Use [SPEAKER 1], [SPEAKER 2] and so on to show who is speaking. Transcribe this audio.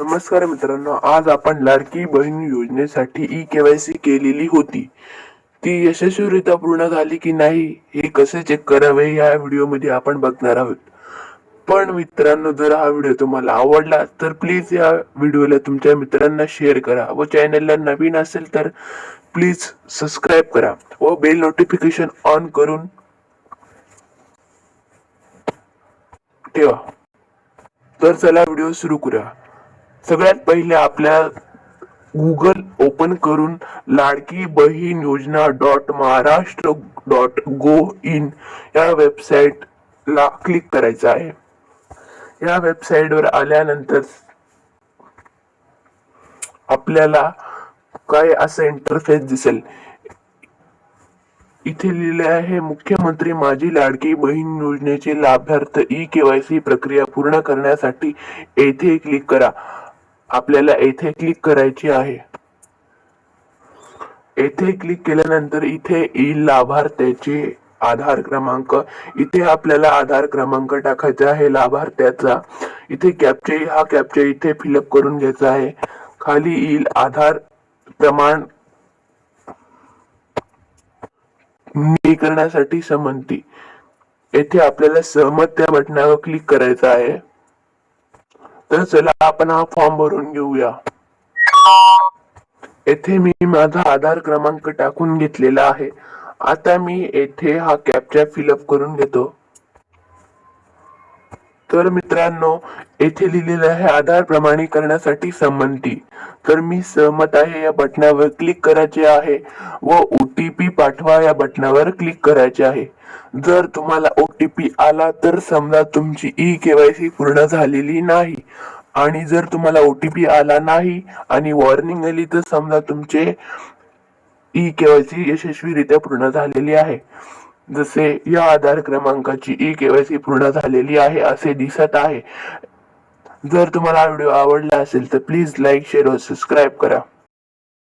[SPEAKER 1] नमस्कार मित्रांनो आज आपण लाडकी बहीण योजनेसाठी ई केवायसी केलेली होती. ती यशस्वीरित्या पूर्ण झाली की नाही हे कसे चेक करावे या व्हिडिओमध्ये आपण बघणार आहोत. पण मित्रांनो जर हा व्हिडिओ तुम्हाला आवडला तर प्लीज या व्हिडिओला तुमच्या मित्रांना शेअर करा व चॅनलला नवीन असेल तर प्लीज सबस्क्राईब करा व बेल नोटिफिकेशन ऑन करून ठेवा. तर चला व्हिडिओ सुरू करूया. सगळ्यात पहिले आपल्या गुगल ओपन करून Ladki Bahin Yojana dot Maharashtra dot gov in या वेबसाईटला क्लिक करायचं आहे. या वेबसाईटवर आल्यानंतर आपल्याला काय असं इंटरफेस दिसेल? इथे लिहिले आहे मुख्यमंत्री माझी लाडकी बहीण योजनेचे लाभार्थ ई केवायसी प्रक्रिया पूर्ण करण्यासाठी येथे क्लिक करा. आपल्याला येथे क्लिक करायची आहे. येथे क्लिक केल्यानंतर इथे येईल लाभार्थ्याचे आधार क्रमांक इथे आपल्याला आधार क्रमांक टाकायचा आहे लाभार्थ्याचा. इथे कॅप्चे हा कॅप्चे इथे फिलअप करून घ्यायचा आहे. खाली येईल आधार प्रमाण करण्यासाठी संमती. येथे आपल्याला सहमत त्या बटनावर क्लिक करायचं आहे. तर चला आपण हा फॉर्म भरून घेऊया. येथे मी माझा आधार क्रमांक टाकून घेतलेला आहे. आता मी येथे हा कॅप्चा फिलअप करून घेतो. तर मित्रांनो येथे लिहिलेलं आहे आधार प्रमाणीकरणासाठी संमती. तर मी सहमत आहे या बटनावर क्लिक करायचे आहे व ओ टी पी पाठवा या बटनावर क्लिक करायचे आहे. जर तुम्हाला ओ टी पी आला तर समजा तुमची ई केवायसी पूर्ण झालेली नाही आणि जर तुम्हाला ओ टी पी आला नाही आणि वॉर्निंग आली तर समजा तुमचे ई केवायसी यशस्वीरित्या पूर्ण झालेली आहे. जसे या आधार क्रमांकाची ई केवायसी पूर्ण झालेली आहे असे दिसत आहे. जर तुम्हाला हा व्हिडिओ आवडला असेल तर प्लीज लाईक शेअर व सबस्क्राईब करा.